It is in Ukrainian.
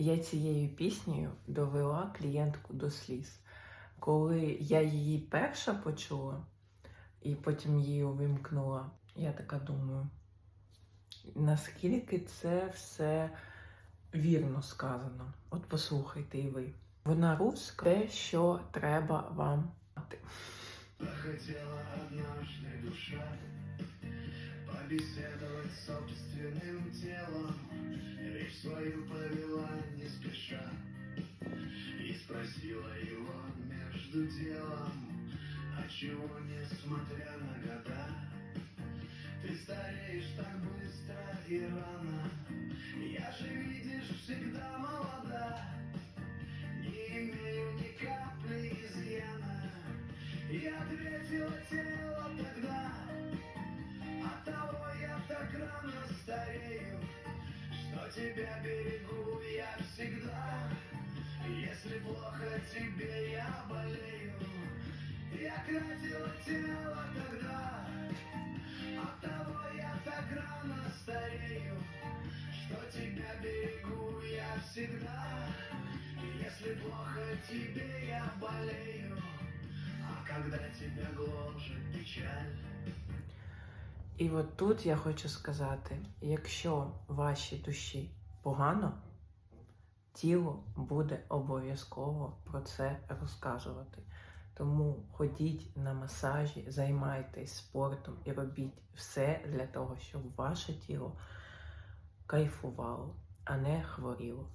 Я цією піснею довела клієнтку до сліз. Коли я її перша почула і потім її увімкнула, я така думаю, наскільки це все вірно сказано. От послухайте і ви. Вона руська, те, що треба вам душа Побеседовать собственным телом Речь свою повела между делом А чего, несмотря на года. Ты стареешь так быстро и рано Я же, видишь, всегда молода. Не имею ни капли изъяна я ответила тело тогда. От того я так рано старею Что тебя берегу Я красила тело тогда От я так рано старею Что тебя берегу я всегда Если плохо тебе я болею а когда тебя гложет печаль І от тут я хочу сказати: якщо вашій душі погано, тіло буде обов'язково про це розказувати. Тому ходіть на масажі, займайтесь спортом і робіть все для того, щоб ваше тіло кайфувало, а не хворіло.